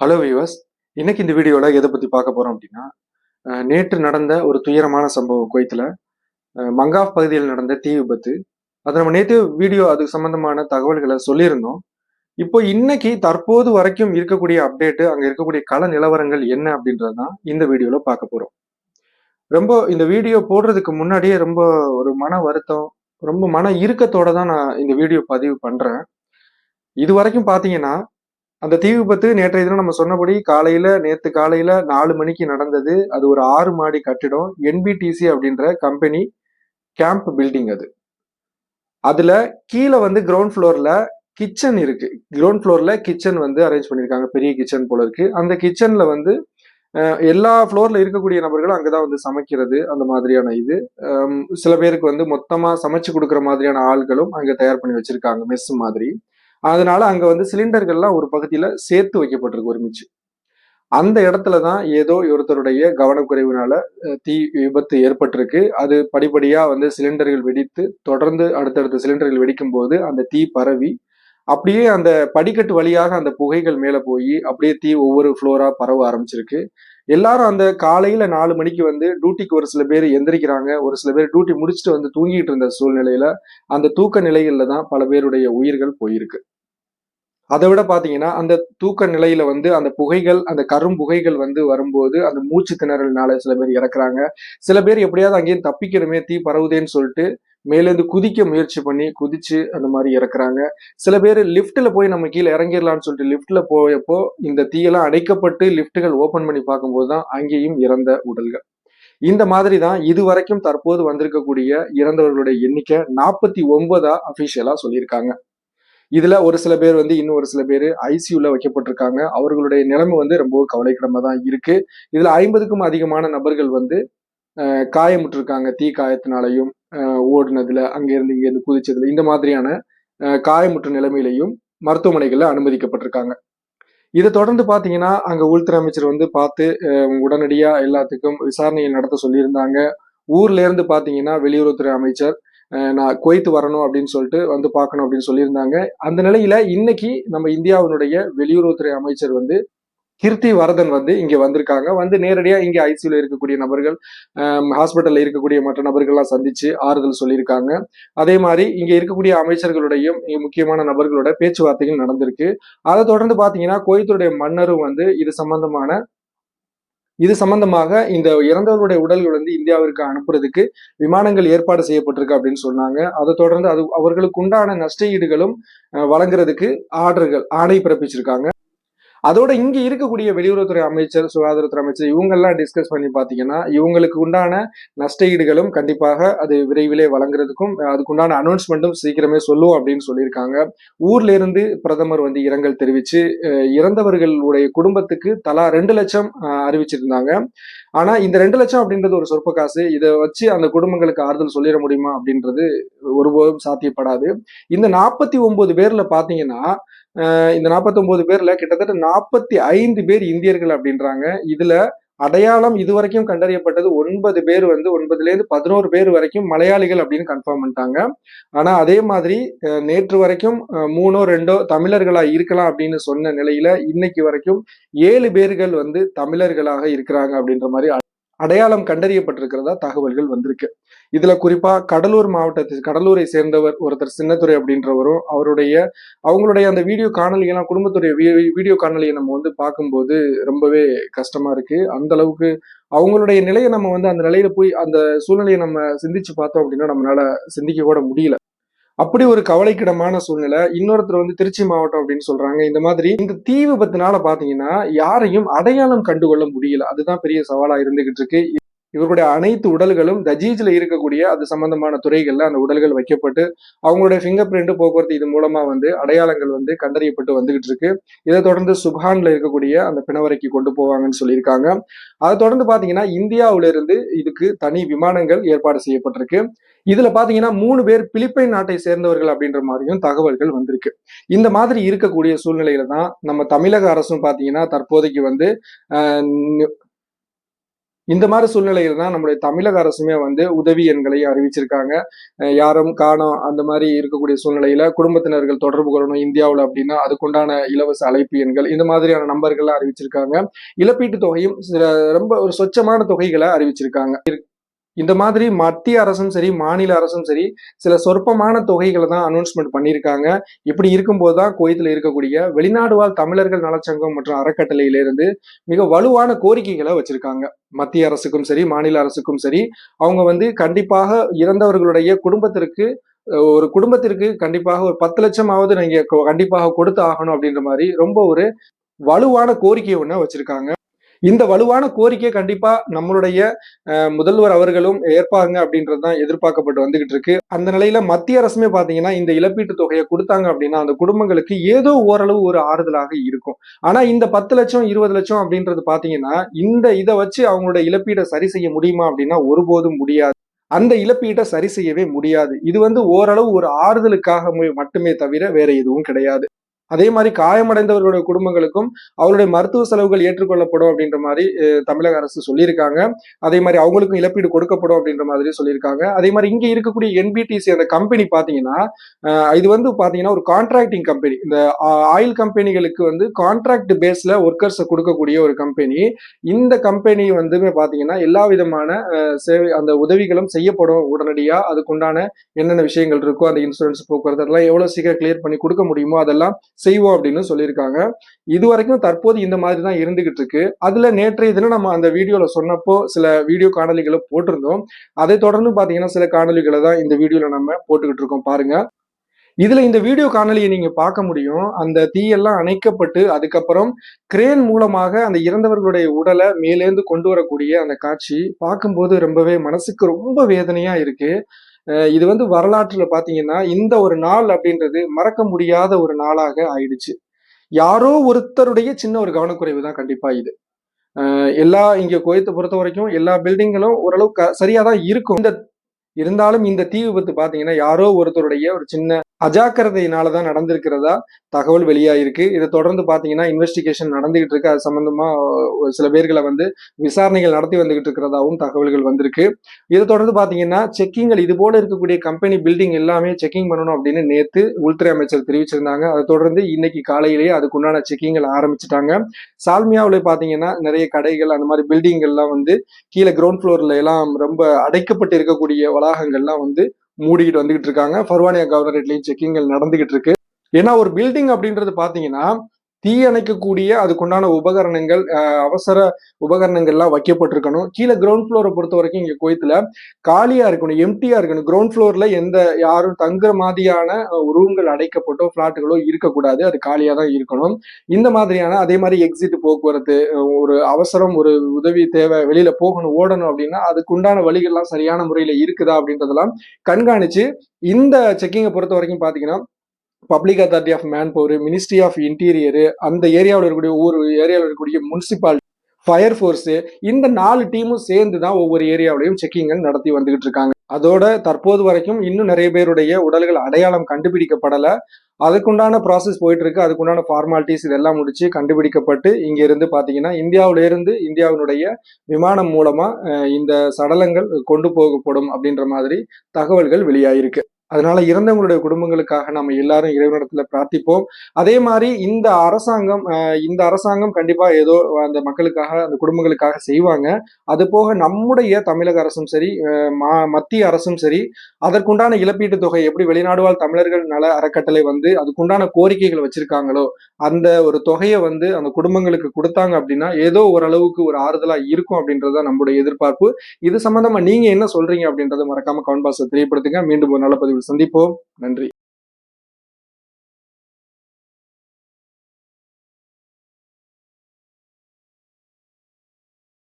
Hello viewers இன்னைக்கு இந்த வீடியோவில் எதை பற்றி பார்க்க போகிறோம் அப்படின்னா நேற்று நடந்த ஒரு துயரமான சம்பவம் குவைத்தில். மங்காஃப் பகுதியில் நடந்த தீ விபத்து. அது நம்ம நேற்று வீடியோ அது சம்மந்தமான தகவல்களை சொல்லியிருந்தோம். இப்போ இன்னைக்கு தற்போது வரைக்கும் இருக்கக்கூடிய அப்டேட்டு அங்கே இருக்கக்கூடிய கள நிலவரங்கள் என்ன அப்படின்றது தான் இந்த வீடியோவில் பார்க்க போகிறோம் ரொம்ப இந்த வீடியோ போடுறதுக்கு முன்னாடியே ரொம்ப ஒரு மன வருத்தம் ரொம்ப மன இறுக்கத்தோட தான் நான் இந்த வீடியோ பதிவு பண்ணுறேன் இது வரைக்கும் பார்த்தீங்கன்னா அந்த தீ விபத்து நேற்றைய தினம் நம்ம சொன்னபடி காலையில நேத்து காலையில நாலு மணிக்கு நடந்தது. அது ஒரு ஆறு மாடி கட்டிடம் என்பிடிசி அப்படின்ற கம்பெனி கேம்ப் பில்டிங் அது. அதுல கீழே வந்து கிரவுண்ட் ஃப்ளோர்ல கிச்சன் இருக்கு. கிரவுண்ட் ஃப்ளோர்ல கிச்சன் வந்து அரேஞ்ச் பண்ணியிருக்காங்க பெரிய கிச்சன் போல இருக்கு. அந்த கிச்சன்ல வந்து எல்லா ஃப்ளோர்ல இருக்கக்கூடிய நபர்களும் அங்கதான் வந்து சமைக்கிறது அந்த மாதிரியான இது. சில பேருக்கு வந்து மொத்தமா சமைச்சு கொடுக்குற மாதிரியான ஆள்களும் அங்க தயார் பண்ணி வச்சிருக்காங்க. மெஸ் மாதிரி. அதனால அங்க வந்து சிலிண்டர்கள்லாம் ஒரு பகுதியில சேர்த்து வைக்கப்பட்டிருக்கு ஒருமிச்சு அந்த இடத்துல தான் ஏதோ ஒருத்தருடைய கவனக்குறைவுனால தீ விபத்து ஏற்பட்டிருக்கு. அது படிப்படியா வந்து சிலிண்டர்கள் வெடித்து தொடர்ந்து அடுத்தடுத்த சிலிண்டர்கள் வெடிக்கும் போது அந்த தீ பரவி அப்படியே அந்த படிக்கட்டு வழியாக அந்த புகைகள் மேல போய் அப்படியே தீ ஒவ்வொரு ஃப்ளோரா பரவ ஆரம்பிச்சிருக்கு. எல்லாரும் அந்த காலையில நாலு மணிக்கு வந்து டியூட்டிக்கு ஒரு சில பேர் எந்திரிக்கிறாங்க. ஒரு சில பேர் டியூட்டி முடிச்சுட்டு வந்து தூங்கிட்டு இருந்த சூழ்நிலையில அந்த தூக்க நிலைகள்ல தான் பல பேருடைய உயிர்கள் போயிருக்கு. அதை விட பார்த்தீங்கன்னா அந்த தூக்க நிலையில வந்து அந்த புகைகள் அந்த கரும் புகைகள் வந்து வரும்போது அந்த மூச்சு திணறல்னால சில பேர் இறக்குறாங்க. சில பேர் எப்படியாவது அங்கேயும் தப்பிக்கிறமே தீ பரவுதேன்னு சொல்லிட்டு மேலேருந்து குதிக்க முயற்சி பண்ணி குதிச்சு அந்த மாதிரி இறக்குறாங்க. சில பேர் லிஃப்ட்ல போய் நம்ம கீழே இறங்கிடலாம்னு சொல்லிட்டு லிஃப்ட்ல போயப்போ இந்த தீயெல்லாம் அடைக்கப்பட்டு லிஃப்ட்டுகள் ஓபன் பண்ணி பார்க்கும்போது தான் அங்கேயும் இறந்த உடல்கள். இந்த மாதிரி தான் இது வரைக்கும் தற்போது வந்திருக்கக்கூடிய இறந்தவர்களுடைய எண்ணிக்கை நாற்பத்தி ஒன்பதா அபிஷியலா சொல்லியிருக்காங்க. இதுல ஒரு சில பேர் வந்து இன்னும் ஒரு சில பேர் ஐசியூல வைக்கப்பட்டிருக்காங்க. அவர்களுடைய நிலைமை வந்து ரொம்ப கவலைக்கிடமா தான் இருக்கு. இதுல ஐம்பதுக்கும் அதிகமான நபர்கள் வந்து காயமுற்றிருக்காங்க. தீ காயத்தினாலையும் ஓடுனதுல அங்க இருந்து இங்க இருந்து குதிச்சதுல இந்த மாதிரியான காயமுற்ற நிலைமையிலையும் மருத்துவமனைகள்ல அனுமதிக்கப்பட்டிருக்காங்க. இதை தொடர்ந்து பாத்தீங்கன்னா அங்க உள்துறை அமைச்சர் வந்து பார்த்து உடனடியாக உடனடியா எல்லாத்துக்கும் விசாரணையை நடத்த சொல்லியிருந்தாங்க. ஊர்ல இருந்து பாத்தீங்கன்னா வெளியுறவுத்துறை அமைச்சர் நான் குவைத்து வரணும் அப்படின்னு சொல்லிட்டு வந்து பார்க்கணும் அப்படின்னு சொல்லியிருந்தாங்க. அந்த நிலையில இன்னைக்கு நம்ம இந்தியாவினுடைய வெளியுறவுத்துறை அமைச்சர் வந்து கீர்த்தி வரதன் வந்து இங்க வந்திருக்காங்க. வந்து நேரடியா இங்க ஐசியூல இருக்கக்கூடிய நபர்கள் ஹாஸ்பிட்டல்ல இருக்கக்கூடிய மற்ற நபர்கள்லாம் சந்திச்சு ஆறுதல் சொல்லியிருக்காங்க. அதே மாதிரி இங்க இருக்கக்கூடிய அமைச்சர்களுடையும் முக்கியமான நபர்களோட பேச்சுவார்த்தைகள் நடந்திருக்கு. அதை தொடர்ந்து பாத்தீங்கன்னா கோயத்துடைய மன்னரும் வந்து இது சம்பந்தமான இது சம்பந்தமாக இந்த இறந்தவர்களுடைய உடல்கள் வந்து இந்தியாவிற்கு அனுப்புறதுக்கு விமானங்கள் ஏற்பாடு செய்யப்பட்டிருக்கு அப்படின்னு சொன்னாங்க. அதை தொடர்ந்து அது அவர்களுக்கு உண்டான நஷ்ட ஈடுகளும் வழங்குறதுக்கு ஆர்டர்கள் ஆணை பிறப்பிச்சிருக்காங்க. அதோட இங்க இருக்கக்கூடிய வெளியுறவுத்துறை அமைச்சர் சுகாதாரத்துறை அமைச்சர் இவங்கெல்லாம் டிஸ்கஸ் பண்ணி பாத்தீங்கன்னா இவங்களுக்கு உண்டான நஷ்ட ஈடுகளும் கண்டிப்பாக அது விரைவிலே வழங்குறதுக்கும் அதுக்குண்டான அனௌன்ஸ்மெண்ட்டும் சீக்கிரமே சொல்லுவோம் அப்படின்னு சொல்லியிருக்காங்க. ஊர்ல இருந்து பிரதமர் வந்து இரங்கல் தெரிவிச்சு இறந்தவர்களுடைய குடும்பத்துக்கு தலா ரெண்டு லட்சம் அறிவிச்சிருந்தாங்க. ஆனா இந்த ரெண்டு லட்சம் அப்படின்றது ஒரு சொற்ப காசு. இதை வச்சு அந்த குடும்பங்களுக்கு ஆறுதல் சொல்லிட முடியுமா அப்படின்றது ஒருபோதும் சாத்தியப்படாது. இந்த நாற்பத்தி ஒன்பது பேர்ல பாத்தீங்கன்னா இந்த 49 பேர்ல கிட்டத்தட்ட நாற்பத்தி ஐந்து பேர் இந்தியர்கள் அப்படின்றாங்க. இதுல அடையாளம் இதுவரைக்கும் கண்டறியப்பட்டது ஒன்பது பேர் வந்து ஒன்பதுல இருந்து பதினோரு பேர் வரைக்கும் மலையாளிகள் அப்படின்னு கன்ஃபார்ம் பண்ணிட்டாங்க. ஆனா அதே மாதிரி நேற்று வரைக்கும் மூணோ ரெண்டோ தமிழர்களா இருக்கலாம் அப்படின்னு சொன்ன நிலையில இன்னைக்கு வரைக்கும் ஏழு பேர்கள் வந்து தமிழர்களாக இருக்கிறாங்க அப்படின்ற மாதிரி அடையாளம் கண்டறியப்பட்டிருக்கிறதா தகவல்கள் வந்திருக்கு. இதுல குறிப்பா கடலூர் மாவட்டத்தில் கடலூரை சேர்ந்தவர் ஒருத்தர் சின்னத்துறை அப்படின்றவரும் அவருடைய அவங்களுடைய அந்த வீடியோ காணொலிகள்லாம் குடும்பத்துடைய வீடியோ காணொலியை நம்ம வந்து பார்க்கும்போது ரொம்பவே கஷ்டமா இருக்கு. அந்த அளவுக்கு அவங்களுடைய நிலையை நம்ம வந்து அந்த நிலையில போய் அந்த சூழ்நிலையை நம்ம சிந்திச்சு பார்த்தோம் அப்படின்னா நம்மளால சிந்திக்க கூட முடியல. அப்படி ஒரு கவலைக்கிடமான சூழ்நிலை. இன்னொருத்தர் வந்து திருச்சி மாவட்டம் அப்படின்னு சொல்றாங்க. இந்த மாதிரி இந்த தீ விபத்துனால பாத்தீங்கன்னா யாரையும் அடையாளம் கண்டுகொள்ள முடியல. அதுதான் பெரிய சவாலா இருந்துகிட்டு இருக்கு. இவர்களுடைய அனைத்து உடல்களும் தஜீஜ்ல இருக்கக்கூடிய அது சம்பந்தமான துறைகளில் அந்த உடல்கள் வைக்கப்பட்டு அவங்களுடைய ஃபிங்கர் பிரிண்ட் போக்குவரத்து இது மூலமா வந்து அடையாளங்கள் வந்து கண்டறியப்பட்டு வந்துகிட்டு இருக்கு. இதை தொடர்ந்து சுஹான்ல இருக்கக்கூடிய அந்த பிணவரைக்கு கொண்டு போவாங்கன்னு சொல்லியிருக்காங்க. அதை தொடர்ந்து பாத்தீங்கன்னா இந்தியாவில இருந்து இதுக்கு தனி விமானங்கள் ஏற்பாடு செய்யப்பட்டிருக்கு. இதுல பாத்தீங்கன்னா மூணு பேர் பிலிப்பைன் நாட்டை சேர்ந்தவர்கள் அப்படின்ற மாதிரியும் தகவல்கள் வந்திருக்கு. இந்த மாதிரி இருக்கக்கூடிய சூழ்நிலையில தான் நம்ம தமிழக அரசும் பாத்தீங்கன்னா தற்போதைக்கு வந்து ஆஹ், இந்த மாதிரி சூழ்நிலையில தான் நம்முடைய தமிழக அரசுமே வந்து உதவி எண்களை அறிவிச்சிருக்காங்க. யாரும் காணோம் அந்த மாதிரி இருக்கக்கூடிய சூழ்நிலையில குடும்பத்தினர்கள் தொடர்பு கொள்ளணும் இந்தியாவில் அப்படின்னா அதுக்குண்டான இலவச அழைப்பு எண்கள் இந்த மாதிரியான நம்பர்கள்லாம் அறிவிச்சிருக்காங்க. இழப்பீட்டு தொகையும் சில ரொம்ப ஒரு சொச்சமான தொகைகளை அறிவிச்சிருக்காங்க. இந்த மாதிரி மத்திய அரசும் சரி மாநில அரசும் சரி சில சொற்பமான தொகைகளை தான் அனௌன்ஸ்மெண்ட் பண்ணியிருக்காங்க. இப்படி இருக்கும்போது தான் குவைத்தில் இருக்கக்கூடிய வெளிநாடு வாழ் தமிழர்கள் நலச்சங்கம் மற்றும் அறக்கட்டளையிலிருந்து மிக வலுவான கோரிக்கைகளை வச்சிருக்காங்க. மத்திய அரசுக்கும் சரி மாநில அரசுக்கும் சரி அவங்க வந்து கண்டிப்பாக இறந்தவர்களுடைய குடும்பத்திற்கு ஒரு குடும்பத்திற்கு கண்டிப்பாக ஒரு பத்து லட்சமாவது நீங்க கொ- கண்டிப்பாக கொடுத்து ஆகணும் அப்படின்ற மாதிரி ரொம்ப ஒரு வலுவான கோரிக்கை ஒன்று வச்சிருக்காங்க. இந்த வலுவான கோரிக்கை கண்டிப்பா நம்மளுடைய அஹ், முதல்வர் அவர்களும் ஏற்பாங்க அப்படின்றது தான் எதிர்பார்க்கப்பட்டு வந்துகிட்டு இருக்கு. அந்த நிலையில மத்திய அரசுமே பாத்தீங்கன்னா இந்த இழப்பீட்டு தொகையை கொடுத்தாங்க அப்படின்னா அந்த குடும்பங்களுக்கு ஏதோ ஓரளவு ஒரு ஆறுதலாக இருக்கும். ஆனா இந்த பத்து லட்சம் இருபது லட்சம் அப்படின்றது பாத்தீங்கன்னா இந்த இதை வச்சு அவங்களோட இழப்பீடை சரி செய்ய முடியுமா அப்படின்னா ஒருபோதும் முடியாது. அந்த இழப்பீட்டை சரி செய்யவே முடியாது. இது வந்து ஓரளவு ஒரு ஆறுதலுக்காக மட்டுமே தவிர வேற எதுவும் கிடையாது. அதே மாதிரி காயமடைந்தவர்களுடைய குடும்பங்களுக்கும் அவருடைய மருத்துவ செலவுகள் ஏற்றுக்கொள்ளப்படும் அப்படின்ற மாதிரி தமிழக அரசு சொல்லியிருக்காங்க. அதே மாதிரி அவங்களுக்கும் இழப்பீடு கொடுக்கப்படும் அப்படின்ற மாதிரி சொல்லியிருக்காங்க. அதே மாதிரி இங்கே இருக்கக்கூடிய என்பிடிசி அந்த கம்பெனி பார்த்தீங்கன்னா இது வந்து பார்த்தீங்கன்னா ஒரு கான்ட்ராக்டிங் கம்பெனி இந்த ஆயில் கம்பெனிகளுக்கு வந்து கான்ட்ராக்ட் பேஸில் ஒர்க்கர்ஸை கொடுக்கக்கூடிய ஒரு கம்பெனி இந்த கம்பெனி வந்து பார்த்தீங்கன்னா எல்லா விதமான சேவை அந்த உதவிகளும் செய்யப்படும் உடனடியாக அதுக்குண்டான என்னென்ன விஷயங்கள் இருக்கோ அந்த இன்சூரன்ஸ் போக்குவரத்து அதெல்லாம் எவ்வளோ சீக்கிரம் கிளியர் பண்ணி கொடுக்க முடியுமோ அதெல்லாம் செய்வோம் அப்படின்னு சொல்லியிருக்காங்க. இது வரைக்கும் தற்போது இந்த மாதிரி தான் இருந்துகிட்டு இருக்கு. அதுல நேற்றைய தினம் நம்ம அந்த வீடியோல சொன்னப்போ சில வீடியோ காணொலிகளை போட்டிருந்தோம். அதை தொடர்ந்து பாத்தீங்கன்னா சில காணொலிகளை தான் இந்த வீடியோல நம்ம போட்டுக்கிட்டு இருக்கோம் பாருங்க. இதுல இந்த வீடியோ காணொலியை நீங்க பார்க்க முடியும். அந்த தீயெல்லாம் அணைக்கப்பட்டு அதுக்கப்புறம் கிரேன் மூலமாக அந்த இறந்தவர்களுடைய உடலை மேலேந்து கொண்டு வரக்கூடிய அந்த காட்சி பார்க்கும்போது ரொம்பவே மனசுக்கு ரொம்ப வேதனையா இருக்கு. இது வந்து வரலாற்றில் பார்த்தீங்கன்னா இந்த ஒரு நாள் அப்படின்றது மறக்க முடியாத ஒரு நாளாக ஆயிடுச்சு. யாரோ ஒருத்தருடைய சின்ன ஒரு கவனக்குறைவு தான் கண்டிப்பா இது. எல்லா இங்கே கோயத்தை பொறுத்த வரைக்கும் எல்லா பில்டிங்களும் ஓரளவு சரியாக தான் இருக்கும். இந்த இருந்தாலும் இந்த தீ விபத்து பார்த்தீங்கன்னா யாரோ ஒருத்தருடைய ஒரு சின்ன அஜாக்கிரதையினால தான் நடந்திருக்கிறதா தகவல் வெளியாயிருக்கு. இதை தொடர்ந்து பாத்தீங்கன்னா இன்வெஸ்டிகேஷன் நடந்துகிட்டு இருக்கு. அது சம்பந்தமா சில பேர்களை வந்து விசாரணைகள் நடத்தி வந்துகிட்டு இருக்கிறதாவும் தகவல்கள் வந்திருக்கு. இதை தொடர்ந்து பாத்தீங்கன்னா செக்கிங்கள் இது போல இருக்கக்கூடிய கம்பெனி பில்டிங் எல்லாமே செக்கிங் பண்ணணும் அப்படின்னு நேத்து உள்துறை அமைச்சர் தெரிவிச்சிருந்தாங்க. அதை தொடர்ந்து இன்னைக்கு காலையிலேயே அதுக்குண்டான செக்கிங்கள் ஆரம்பிச்சிட்டாங்க. சால்மியாவில் பாத்தீங்கன்னா நிறைய கடைகள் அந்த மாதிரி பில்டிங்கெல்லாம் வந்து கீழே கிரவுண்ட் ஃப்ளோர்ல எல்லாம் ரொம்ப அடைக்கப்பட்டு இருக்கக்கூடிய வளாகங்கள்லாம் வந்து மூடிக்கிட்டு வந்துகிட்டு இருக்காங்க. ஃபர்வானியா கவர்னரேட்லயும் செக்கிங்கள் நடந்துகிட்டு இருக்கு. ஏன்னா ஒரு பில்டிங் அப்படின்றது பாத்தீங்கன்னா தீ அணைக்கக்கூடிய அதுக்குண்டான உபகரணங்கள் அவசர உபகரணங்கள்லாம் வைக்கப்பட்டிருக்கணும். கீழே கிரவுண்ட் ஃப்ளோரை பொறுத்த வரைக்கும் இங்கே கோயத்தில் காலியாக இருக்கணும் எம்டியாக இருக்கணும். கிரவுண்ட் ஃப்ளோரில் எந்த யாரும் தங்குற மாதிரியான ரூம்கள் அடைக்கப்பட்டோ ஃப்ளாட்டுகளோ இருக்கக்கூடாது. அது காலியாக தான் இருக்கணும். இந்த மாதிரியான அதே மாதிரி எக்ஸிட் போக்குவரத்து ஒரு அவசரம் ஒரு உதவி தேவை வெளியில் போகணும் ஓடணும் அப்படின்னா அதுக்குண்டான வழிகள்லாம் சரியான முறையில் இருக்குதா அப்படின்றதெல்லாம் கண்காணித்து இந்த செக்கிங்கை பொறுத்த வரைக்கும் பார்த்தீங்கன்னா public authority of manpower ministry of interior அந்த ஏரியாவில் இருக்கக்கூடிய ஒவ்வொரு ஏரியாவில் இருக்கக்கூடிய முனிசிபாலிட்டி ஃபயர் ஃபோர்ஸு இந்த நாலு டீமும் சேர்ந்து தான் ஒவ்வொரு ஏரியாவிலையும் செக்கிங்கள் நடத்தி வந்துகிட்டு இருக்காங்க. அதோட தற்போது வரைக்கும் இன்னும் நிறைய பேருடைய உடல்கள் அடையாளம் கண்டுபிடிக்கப்படலை. அதுக்குண்டான ப்ராசஸ் போயிட்டு இருக்கு. அதுக்குண்டான ஃபார்மாலிட்டிஸ் இதெல்லாம் முடிச்சு கண்டுபிடிக்கப்பட்டு இங்க இருந்து பாத்தீங்கன்னா இந்தியாவில இருந்து இந்தியாவினுடைய விமானம் மூலமா இந்த சடலங்கள் கொண்டு போகப்படும் அப்படின்ற மாதிரி தகவல்கள் வெளியாயிருக்கு. அதனால இறந்தவங்களுடைய குடும்பங்களுக்காக நம்ம எல்லாரும் இறைவனிடத்துல பிரார்த்திப்போம். அதே மாதிரி இந்த அரசாங்கம் இந்த அரசாங்கம் கண்டிப்பா ஏதோ அந்த மக்களுக்காக அந்த குடும்பங்களுக்காக செய்வாங்க. அது போக நம்முடைய தமிழக அரசும் சரி மா- மத்திய அரசும் சரி அதற்குண்டான இழப்பீட்டு தொகை எப்படி வெளிநாடு வாழ் தமிழர்கள் நல அறக்கட்டளை வந்து அதுக்குண்டான கோரிக்கைகள் வச்சிருக்காங்களோ அந்த ஒரு தொகையை வந்து அந்த குடும்பங்களுக்கு கொடுத்தாங்க அப்படின்னா ஏதோ ஓரளவுக்கு ஒரு ஆறுதலா இருக்கும் அப்படின்றது நம்முடைய எதிர்பார்ப்பு. இது சம்பந்தமா நீங்க என்ன சொல்றீங்க அப்படின்றத மறக்காம கமெண்ட் பாக்ஸ்ல தெரியப்படுத்துங்க. மீண்டும் ஒரு நல்ல பதிவு பதிவில் சந்திப்போம். நன்றி.